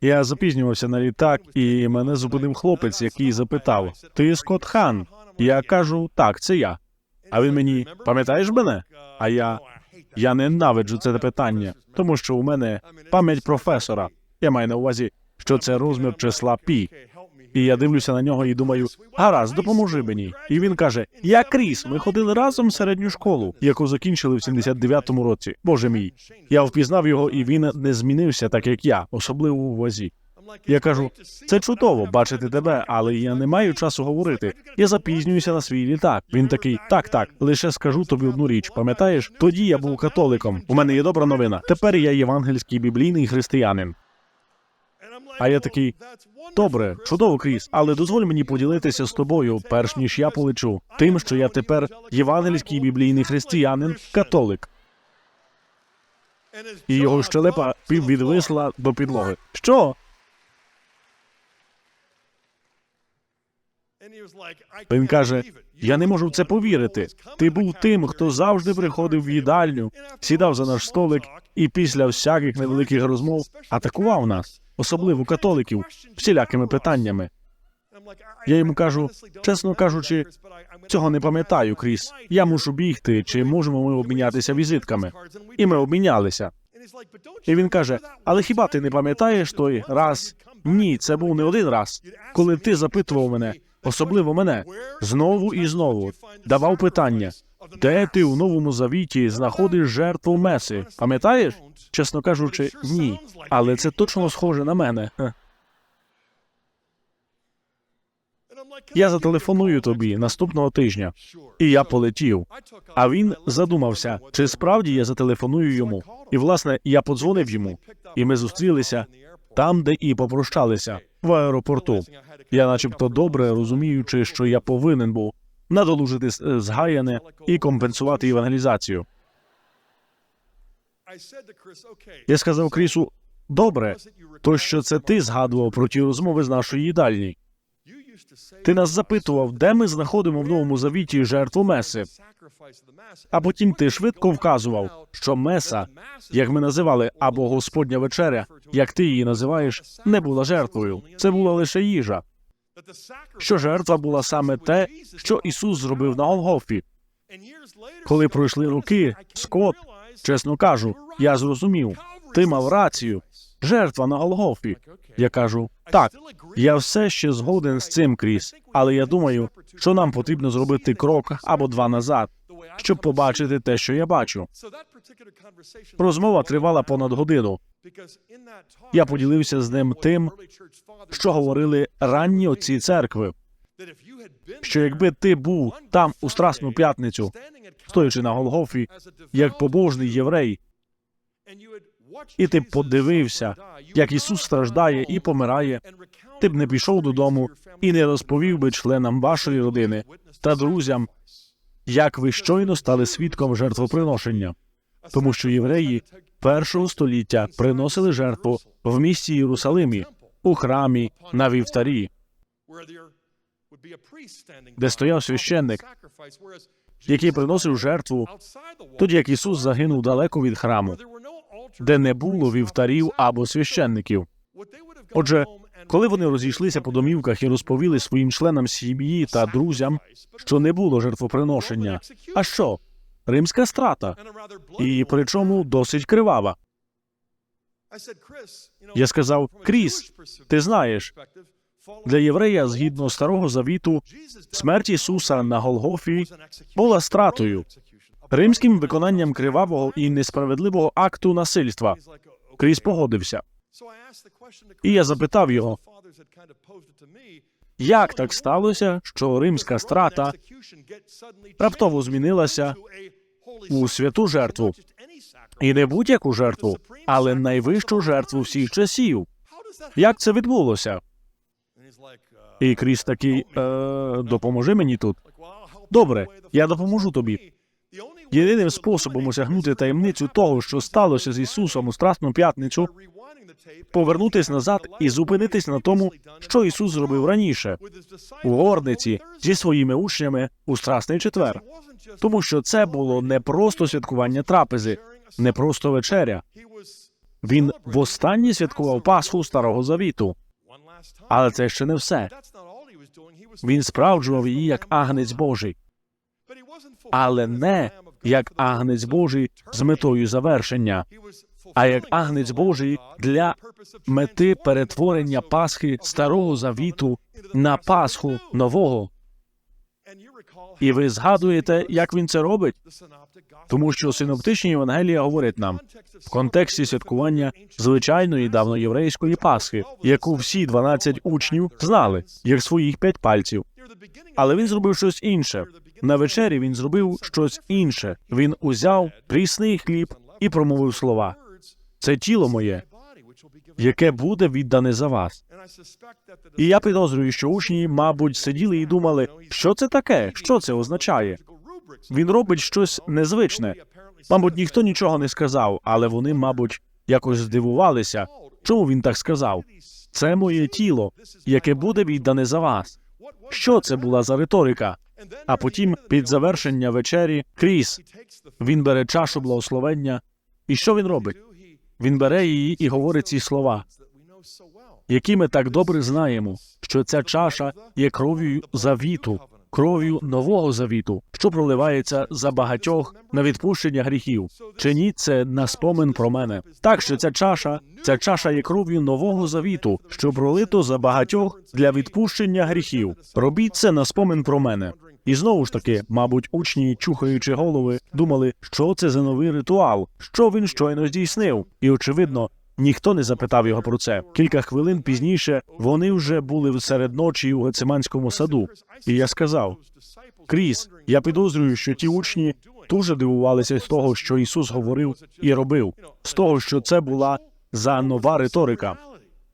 Я запізнювався на літак, і мене зупинив хлопець, який запитав: Ти Скотт Хан? Я кажу, так, це я. А він мені пам'ятаєш мене? А я я ненавиджу це питання, тому що у мене пам'ять професора. Я маю на увазі, що це розмір числа пі. І я дивлюся на нього і думаю: гаразд, допоможи мені. І він каже: Я Кріс. Ми ходили разом в середню школу, яку закінчили в 79-му році. Боже мій, я впізнав його, і він не змінився так, як я, особливо у возі. Я кажу, це чудово бачити тебе, але я не маю часу говорити. Я запізнююся на свій літак. Він такий, так, так, лише скажу тобі одну річ. Пам'ятаєш? Тоді я був католиком. У мене є добра новина. Тепер я євангельський біблійний християнин. А я такий Добре, чудово, Кріс, але дозволь мені поділитися з тобою, перш ніж я полечу, тим, що я тепер євангельський біблійний християнин, католик. І його щелепа піввідвисла до підлоги. Що? Він каже: Я не можу в це повірити. Ти був тим, хто завжди приходив в їдальню, сідав за наш столик і після всяких невеликих розмов атакував нас, особливо католиків, всілякими питаннями. Я йому кажу, чесно кажучи, Цього не пам'ятаю, Кріс. Я мушу бігти, чи можемо ми обмінятися візитками? І ми обмінялися. І він каже: Але хіба ти не пам'ятаєш той раз? Ні, це був не один раз, коли ти запитував мене, особливо мене, знову і знову давав питання, де ти у новому завіті знаходиш жертву меси? Пам'ятаєш? Чесно кажучи, ні. Але це точно схоже на мене. Я зателефоную тобі наступного тижня, і я полетів. А він задумався, чи справді я зателефоную йому. І власне я подзвонив йому, і ми зустрілися там, де і попрощалися в аеропорту. Я, начебто, добре розуміючи, що я повинен був надолужити е, згаяне і компенсувати евангелізацію. Я сказав Крісу: добре, то що це ти згадував про ті розмови з нашої їдальні. Ти нас запитував, де ми знаходимо в новому завіті жертву меси. А потім ти швидко вказував, що меса, як ми називали, або Господня вечеря, як ти її називаєш, не була жертвою. Це була лише їжа. Що жертва була саме те, що Ісус зробив на Голгофі. Коли пройшли роки, Скот, чесно кажу, я зрозумів, ти мав рацію. Жертва на Голгофі. Я кажу, так, я все ще згоден з цим, Кріс, але я думаю, що нам потрібно зробити крок або два назад, щоб побачити те, що я бачу. Розмова тривала понад годину. Я поділився з ним тим, що говорили ранні отці церкви. Що якби ти був там у Страсну п'ятницю, стоячи на Голгофі, як побожний єврей, і ти б подивився, як Ісус страждає і помирає, ти б не пішов додому і не розповів би членам вашої родини та друзям, як ви щойно стали свідком жертвоприношення, тому що євреї першого століття приносили жертву в місті Єрусалимі, у храмі на вівтарі, де стояв священник, який приносив жертву, тоді як Ісус загинув далеко від храму, де не було вівтарів або священників. Отже, коли вони розійшлися по домівках і розповіли своїм членам сім'ї та друзям, що не було жертвоприношення, а що? Римська страта, і причому досить кривава. Я сказав, Кріс, ти знаєш, для єврея, згідно старого завіту, смерть Ісуса на Голгофі була стратою, римським виконанням кривавого і несправедливого акту насильства. Кріс погодився. І я запитав його, Як так сталося, що римська страта раптово змінилася у святу жертву, і не будь-яку жертву, але найвищу жертву всіх часів? Як це відбулося? І Кріс такий, е, допоможи мені тут. Добре, я допоможу тобі. Єдиним способом осягнути таємницю того, що сталося з Ісусом у Страсну п'ятницю, повернутись назад і зупинитись на тому, що Ісус зробив раніше у горниці зі своїми учнями у Страсний четвер. Тому що це було не просто святкування трапези, не просто вечеря. Він востаннє святкував Пасху Старого Завіту, але це ще не все. Він справджував її як агнець Божий, але не як агнець Божий з метою завершення, а як агнець Божий для мети перетворення Пасхи Старого Завіту на Пасху Нового. І ви згадуєте, як він це робить? Тому що синоптичні Євангелія говорять нам в контексті святкування звичайної давноєврейської Пасхи, яку всі 12 учнів знали, як своїх п'ять пальців. Але він зробив щось інше. На вечері він зробив щось інше. Він узяв прісний хліб і промовив слова: це тіло моє, яке буде віддане за вас. І я підозрюю, що учні, мабуть, сиділи і думали, що це таке, що це означає. Він робить щось незвичне. Мабуть, ніхто нічого не сказав, але вони, мабуть, якось здивувалися. Чому він так сказав? Це моє тіло, яке буде віддане за вас. Що це була за риторика? А потім, під завершення вечері, Кріс, він бере чашу благословення. І що він робить? Він бере її і говорить ці слова, які ми так добре знаємо, що ця чаша є кров'ю завіту, кров'ю нового завіту, що проливається за багатьох на відпущення гріхів. Чиніть це на спомин про мене. Так що ця чаша, ця чаша є кров'ю нового завіту, що пролито за багатьох для відпущення гріхів. Робіть це на спомин про мене. І знову ж таки, мабуть, учні, чухаючи голови, думали, що це за новий ритуал, що він щойно здійснив. І очевидно, ніхто не запитав його про це. Кілька хвилин пізніше вони вже були серед ночі у Гециманському саду. І я сказав: Кріс, я підозрюю, що ті учні дуже дивувалися з того, що Ісус говорив і робив, з того, що це була за нова риторика.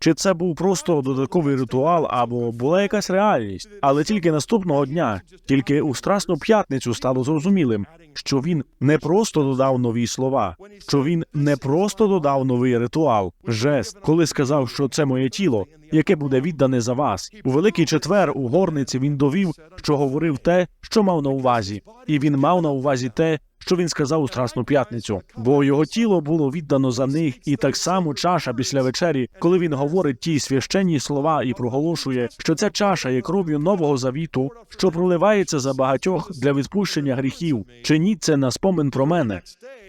Чи це був просто додатковий ритуал або була якась реальність? Але тільки наступного дня, тільки у Страсну п'ятницю стало зрозумілим, що він не просто додав нові слова, що він не просто додав новий ритуал, жест, коли сказав, що це моє тіло, яке буде віддане за вас. У великий четвер у горниці він довів, що говорив те, що мав на увазі, і він мав на увазі те, що він сказав у Страсну п'ятницю, бо його тіло було віддано за них, і так само чаша після вечері, коли він говорить ті священні слова і проголошує, що ця чаша є кров'ю нового завіту, що проливається за багатьох для відпущення гріхів. Чиніть це на спомин про мене.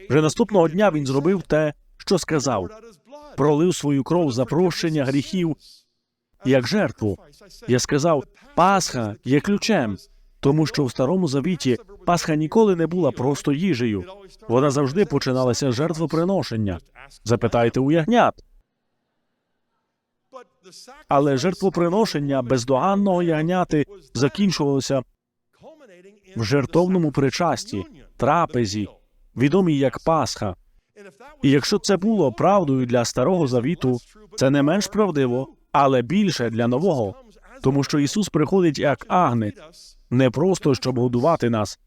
Вже наступного дня він зробив те, що сказав, пролив свою кров за прощення гріхів як жертву. Я сказав, Пасха є ключем, тому що в старому завіті Пасха ніколи не була просто їжею. Вона завжди починалася з жертвоприношення. Запитайте у ягнят. Але жертвоприношення бездоганного ягняти закінчувалося в жертовному причасті, трапезі, відомій як Пасха. І якщо це було правдою для старого завіту, це не менш правдиво, але більше для нового, тому що Ісус приходить як агнець, не просто щоб годувати нас,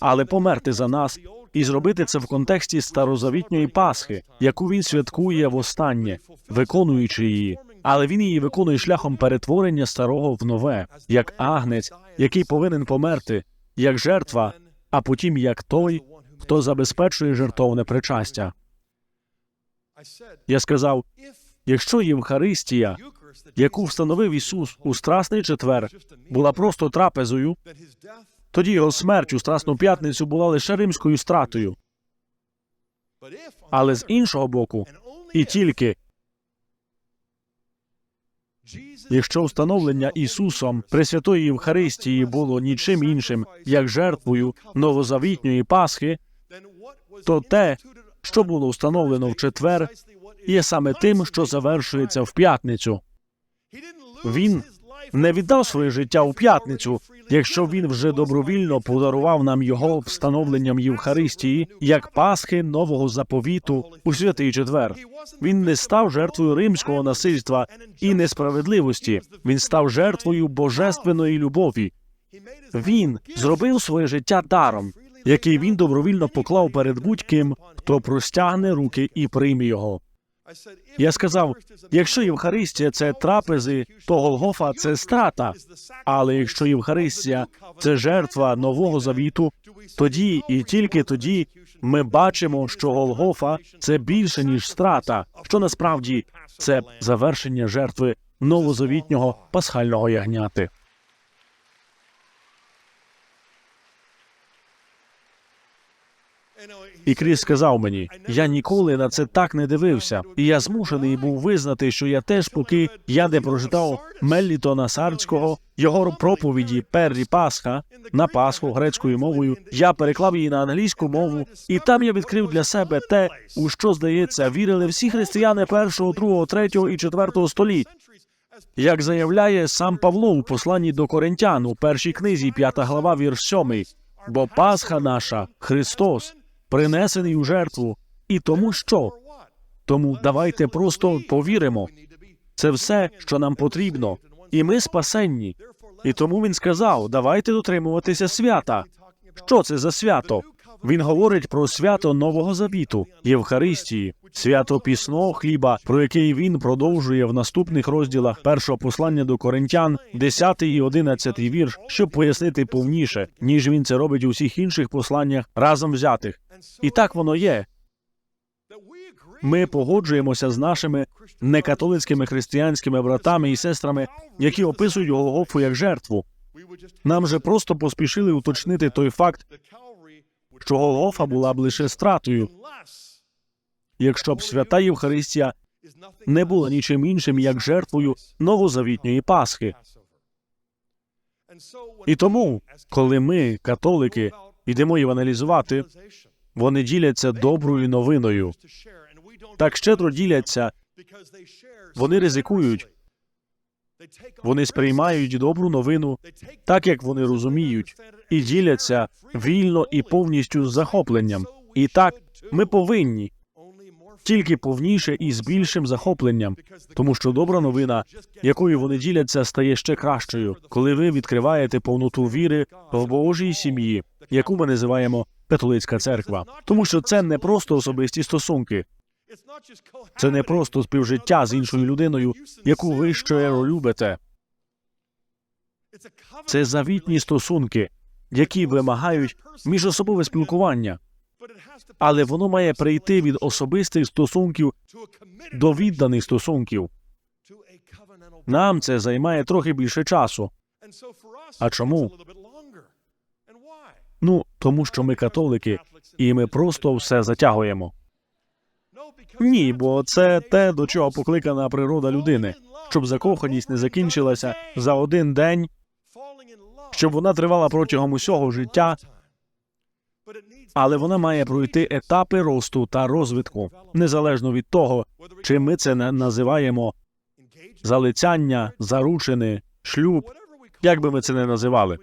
але померти за нас і зробити це в контексті старозавітньої Пасхи, яку він святкує востаннє, виконуючи її. Але він її виконує шляхом перетворення старого в нове, як агнець, який повинен померти, як жертва, а потім як той, хто забезпечує жертовне причастя. Я сказав: якщо Євхаристія, яку встановив Ісус у Страсний четвер, була просто трапезою, тоді його смерть у Страсну п'ятницю була лише римською стратою. Але з іншого боку, і тільки якщо встановлення Ісусом Пресвятої Євхаристії було нічим іншим, як жертвою новозавітньої Пасхи, то те, що було встановлено в четвер, є саме тим, що завершується в п'ятницю. Він не віддав своє життя у п'ятницю, якщо він вже добровільно подарував нам його встановленням Євхаристії як Пасхи нового заповіту у святий четвер. Він не став жертвою римського насильства і несправедливості. Він став жертвою божественної любові. Він зробив своє життя даром, який він добровільно поклав перед будь-ким, хто простягне руки і прийме його. Я сказав: якщо Євхаристія це трапези, то Голгофа це страта. Але якщо Євхаристія це жертва нового завіту, тоді і тільки тоді ми бачимо, що Голгофа це більше ніж страта, що насправді це завершення жертви новозавітнього пасхального ягняти. І Кріс сказав мені: я ніколи на це так не дивився, і я змушений був визнати, що я теж, поки я не прочитав Меллітона Сардського, його проповіді Перрі Пасха на Пасху грецькою мовою. Я переклав її на англійську мову, і там я відкрив для себе те, у що здається, вірили всі християни першого, другого, третього і четвертого століть. Як заявляє сам Павло у посланні до Коринтян у першій книзі, п'ята глава, вірш сьомий. Бо Пасха наша Христос принесений у жертву, і тому що? Тому давайте просто повіримо. Це все, що нам потрібно, і ми спасенні. І тому він сказав: давайте дотримуватися свята. Що це за свято? Він говорить про свято Нового Завіту, Євхаристії, свято пісного хліба, про який він продовжує в наступних розділах першого послання до коринтян, 10 і 11 вірш, щоб пояснити повніше, ніж він це робить у всіх інших посланнях разом взятих. І так воно є. Ми погоджуємося з нашими некатолицькими християнськими братами і сестрами, які описують Голгофу як жертву. Нам же просто поспішили уточнити той факт, що Голгофа була б лише стратою, якщо б свята Євхаристія не була нічим іншим, як жертвою новозавітньої Пасхи. І тому, коли ми, католики, йдемо євангелізувати, вони діляться доброю новиною. Так щедро діляться, вони ризикують, вони сприймають добру новину так, як вони розуміють, і діляться вільно і повністю з захопленням. І так ми повинні тільки повніше і з більшим захопленням, тому що добра новина, якою вони діляться, стає ще кращою, коли ви відкриваєте повноту віри в Божій сім'ї, яку ми називаємо католицька церква, тому що це не просто особисті стосунки, це не просто співжиття з іншою людиною, яку ви щиро любите. Це завітні стосунки, які вимагають міжособове спілкування, але воно має прийти від особистих стосунків до відданих стосунків. Нам це займає трохи більше часу. А чому? Ну тому, що ми католики, і ми просто все затягуємо. Ні, бо це те, до чого покликана природа людини, щоб закоханість не закінчилася за один день, щоб вона тривала протягом усього життя, але вона має пройти етапи росту та розвитку, незалежно від того, чи ми це називаємо залицяння, заручини, шлюб, як би ми це не називали.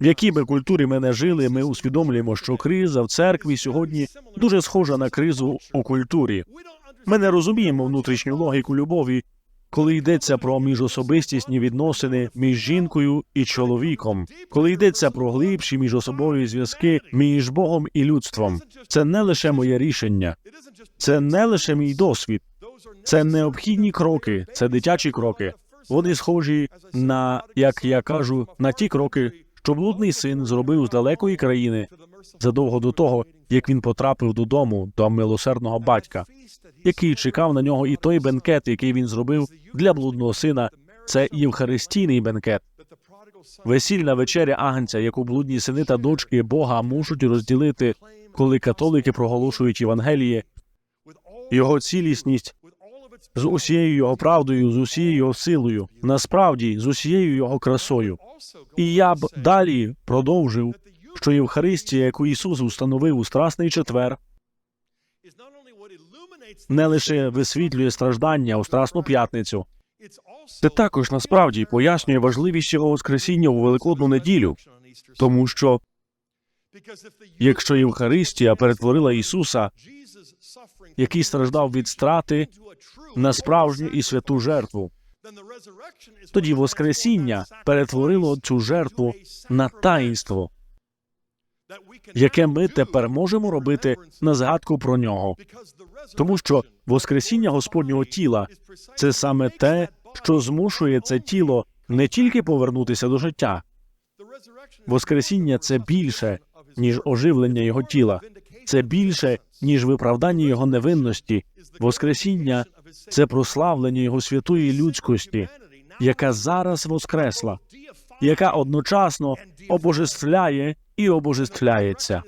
В якій би культурі ми не жили, ми усвідомлюємо, що криза в церкві сьогодні дуже схожа на кризу у культурі. Ми не розуміємо внутрішню логіку любові, коли йдеться про міжособистісні відносини між жінкою і чоловіком, коли йдеться про глибші міжособові зв'язки між Богом і людством. Це не лише моє рішення, це не лише мій досвід, це необхідні кроки, це дитячі кроки. Вони схожі на, як я кажу, на ті кроки, що блудний син зробив з далекої країни задовго до того, як він потрапив додому до милосердного батька, який чекав на нього, і той бенкет, який він зробив для блудного сина, це євхаристійний бенкет, весільна вечеря агнця, яку блудні сини та дочки Бога можуть розділити, коли католики проголошують Євангеліє, його цілісність з усією його правдою, з усією його силою, насправді з усією його красою. І я б далі продовжив, що Євхаристія, яку Ісус установив у Страсний четвер, не лише висвітлює страждання у Страсну п'ятницю, це також насправді пояснює важливість його Воскресіння у Великодну неділю, тому що якщо Євхаристія перетворила Ісуса, який страждав від страти, на справжню і святу жертву, тоді Воскресіння перетворило цю жертву на таїнство, яке ми тепер можемо робити на згадку про нього, тому що Воскресіння Господнього тіла це саме те, що змушує це тіло не тільки повернутися до життя. Воскресіння це більше, ніж оживлення його тіла. Це більше, ніж виправдання його невинності. Воскресіння це прославлення його святої людськості, яка зараз воскресла, яка одночасно обожествляє і обожествляється.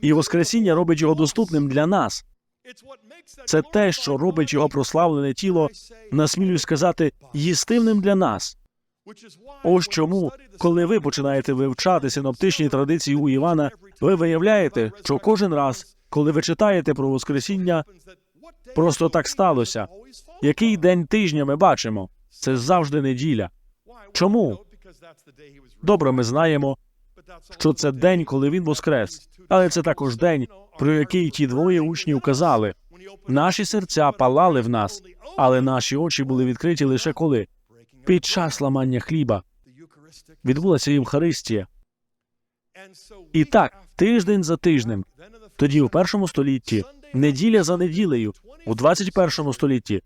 І Воскресіння робить його доступним для нас. Це те, що робить його прославлене тіло, насмілюсь сказати, їстивним для нас. Ось чому, коли ви починаєте вивчати синоптичні традиції у Івана, ви виявляєте, що кожен раз, коли ви читаєте про Воскресіння, просто так сталося. Який день тижня ми бачимо? Це завжди неділя. Чому? Добре, ми знаємо, що це день, коли він воскрес, але це також день, про який ті двоє учнів казали. Наші серця палали в нас, але наші очі були відкриті лише коли під час ламання хліба відбулася Євхаристія. І так, тиждень за тижнем, тоді у першому столітті, неділя за неділею, у 21 столітті,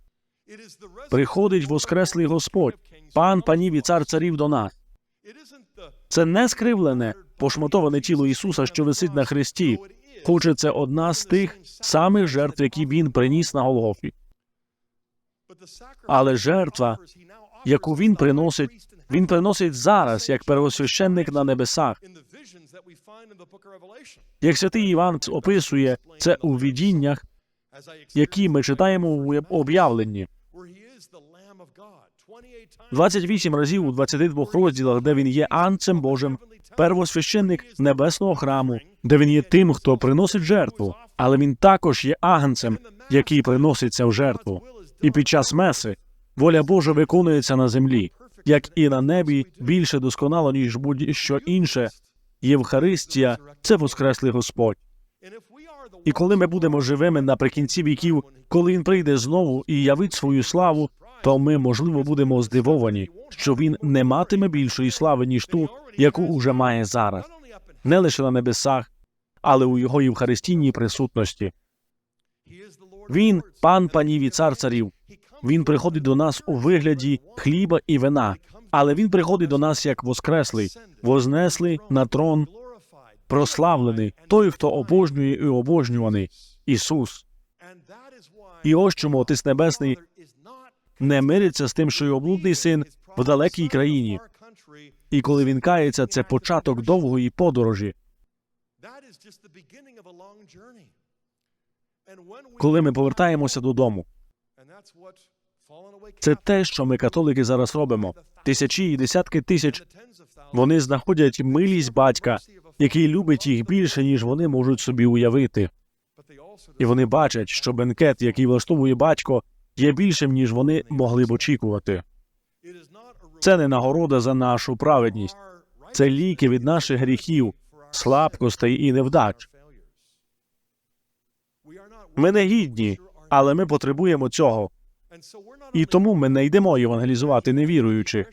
приходить воскреслий Господь, пан панів і цар царів до нас. Це не скривлене, пошматоване тіло Ісуса, що висить на хресті, хоче це одна з тих самих жертв, які він приніс на Голгофі. Але жертва, яку він приносить, Він приносить зараз як первосвященник на небесах. Як святий Іван описує це у видіннях, які ми читаємо у об'явленні. 28 разів у 22 розділах, де він є анцем Божим, первосвященник небесного храму, де він є тим, хто приносить жертву, але він також є агнцем, який приноситься в жертву. І під час меси воля Божа виконується на землі, як і на небі більше досконало, ніж будь-що інше. Євхаристія це воскреслий Господь. І коли ми будемо живими наприкінці віків, коли він прийде знову і явить свою славу, то ми, можливо, будемо здивовані, що він не матиме більшої слави, ніж ту, яку уже має зараз, не лише на небесах, але у його євхаристійній присутності. Він пан панів і цар царів. Він приходить до нас у вигляді хліба і вина, але він приходить до нас як воскреслий, вознеслий на трон, прославлений, той, хто обожнює і обожнюваний Ісус. І ось чому Отець Небесний не мириться з тим, що його блудний син в далекій країні. І коли він кається, це початок довгої подорожі. Коли ми повертаємося додому, це те, що ми, католики, зараз робимо. Тисячі і десятки тисяч вони знаходять милість батька, який любить їх більше, ніж вони можуть собі уявити. І вони бачать, що бенкет, який влаштовує батько, є більшим, ніж вони могли б очікувати. Це не нагорода за нашу праведність, це ліки від наших гріхів, слабкостей і невдач. Ми не гідні, але ми потребуємо цього. І тому ми не йдемо євангелізувати невіруючих.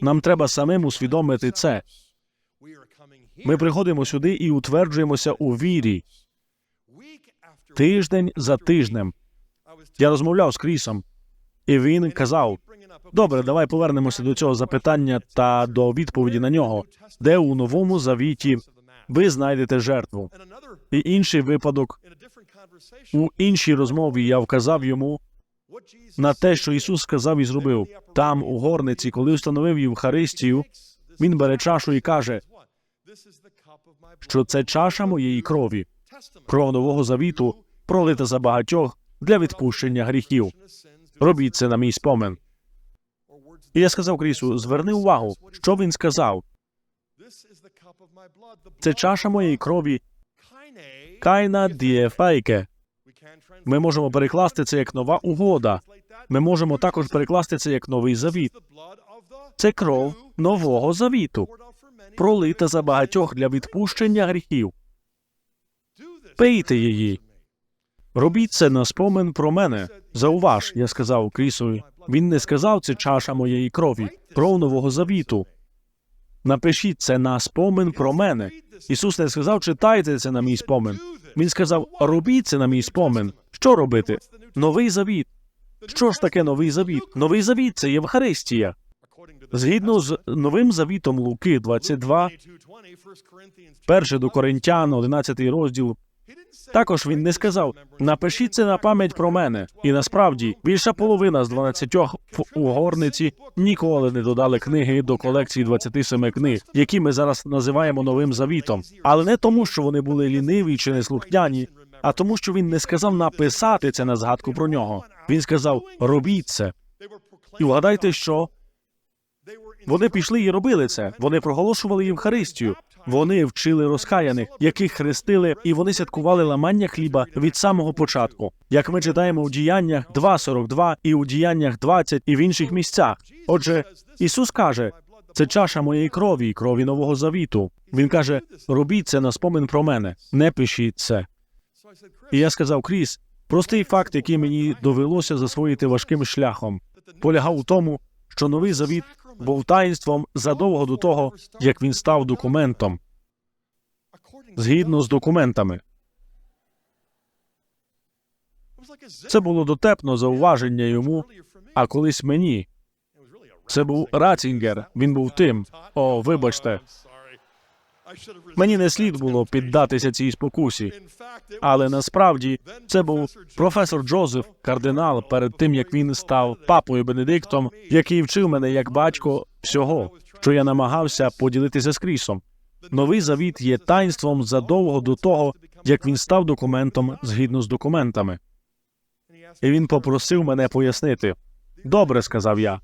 Нам треба самим усвідомити це. Ми приходимо сюди і утверджуємося у вірі тиждень за тижнем. Я розмовляв з Крісом, і він казав: добре, давай повернемося до цього запитання та до відповіді на нього, де у новому завіті ви знайдете жертву. І інший випадок у іншій розмові я вказав йому на те, що Ісус сказав і зробив там, у горниці, коли встановив Євхаристію, він бере чашу і каже, що це чаша моєї крові, кров нового завіту, пролита за багатьох для відпущення гріхів. Робіть це на мій спомин. І я сказав Крісу: зверни увагу, що він сказав. Це чаша моєї крові, кайна дієфайке. Ми можемо перекласти це як нова угода. Ми можемо також перекласти це як новий завіт. Це кров нового завіту, пролита за багатьох для відпущення гріхів. Пийте її. Робіть це на спомин про мене. Зауваж, я сказав Крісові. Він не сказав це чаша моєї крові, кров нового завіту. Напишіть це на спомин про мене. Ісус не сказав, читайте це на мій спомин. Він сказав: робіть це на мій спомин. Що робити? Новий завіт. Що ж таке новий завіт? Новий завіт це Євхаристія. Згідно з новим завітом Луки 22, перше до Коринтян, 11 розділ. Також він не сказав: напишіть це на пам'ять про мене. І насправді більша половина з 12 в угорниці ніколи не додали книги до колекції 27 книг, які ми зараз називаємо новим завітом. Але не тому, що вони були ліниві чи неслухняні, а тому, що він не сказав написати це на згадку про нього. Він сказав: робіть це. І вгадайте, що вони пішли і робили це. Вони проголошували Євхаристію. Вони вчили розкаяних, яких хрестили, і вони святкували ламання хліба від самого початку. Як ми читаємо у діяннях 2.42 і у діяннях 20 і в інших місцях. Отже, Ісус каже: це чаша моєї крові, крові нового завіту. Він каже: робіть це на спомин про мене, не пишіть це. І я сказав, Кріс, простий факт, який мені довелося засвоїти важким шляхом, полягав у тому, що новий завіт був таїнством задовго до того, як він став документом, згідно з документами. Це було дотепно зауваження йому, а колись мені. Це був Ратінгер. Він був тим. О, вибачте, мені не слід було піддатися цій спокусі. Але насправді це був професор Джозеф, кардинал, перед тим як він став папою Бенедиктом, який вчив мене як батько всього, що я намагався поділитися з Крісом. Новий завіт є таїнством задовго до того, як він став документом згідно з документами. І він попросив мене пояснити. Добре, сказав я.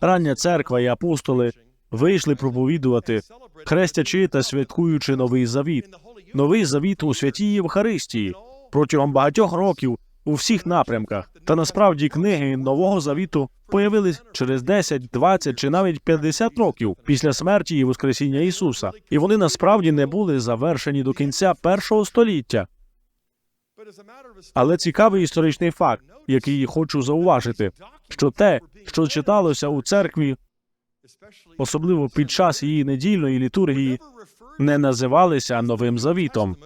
Рання церква і апостоли вийшли проповідувати, хрестячи та святкуючи новий завіт. Новий завіт у святій Євхаристії протягом багатьох років у всіх напрямках. Та насправді книги нового завіту появились через 10, 20 чи навіть 50 років після смерті і воскресіння Ісуса, і вони насправді не були завершені до кінця першого століття. Але цікавий історичний факт, який хочу зауважити, що те, що читалося у церкві, особливо під час її недільної літургії, не називалися новим завітом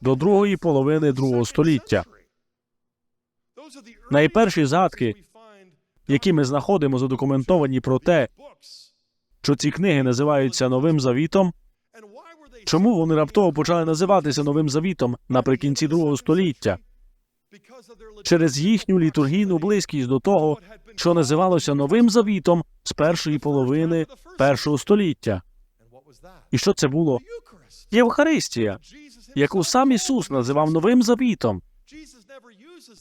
до другої половини другого століття. Найперші згадки, які ми знаходимо, задокументовані про те, що ці книги називаються новим завітом. Чому вони раптово почали називатися новим завітом наприкінці другого століття? Через їхню літургійну близькість до того, що називалося новим завітом з першої половини першого століття. І що це було? Євхаристія, яку сам Ісус називав новим завітом.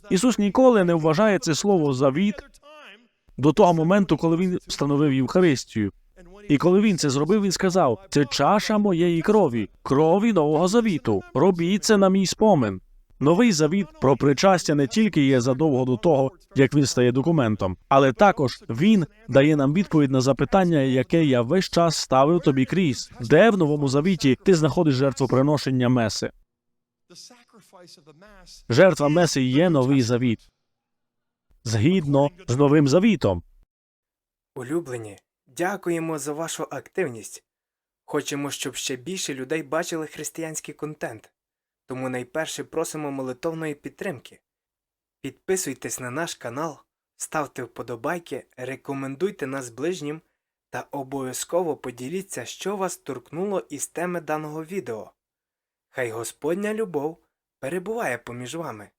Ісус ніколи не вважає це слово завіт до того моменту, коли він встановив Євхаристію. І коли він це зробив, він сказав: це чаша моєї крові, крові нового завіту. Робіть це на мій спомин. Новий завіт про причастя не тільки є задовго до того, як він стає документом, але також він дає нам відповідь на запитання, яке я весь час ставив тобі крізь. Де в новому завіті ти знаходиш жертвоприношення меси? Жертва меси є новий завіт. Згідно з новим завітом. Улюблені, дякуємо за вашу активність. Хочемо, щоб ще більше людей бачили християнський контент. Тому найперше просимо молитовної підтримки. Підписуйтесь на наш канал, ставте вподобайки, рекомендуйте нас ближнім та обов'язково поділіться, що вас торкнуло із теми даного відео. Хай Господня любов перебуває поміж вами.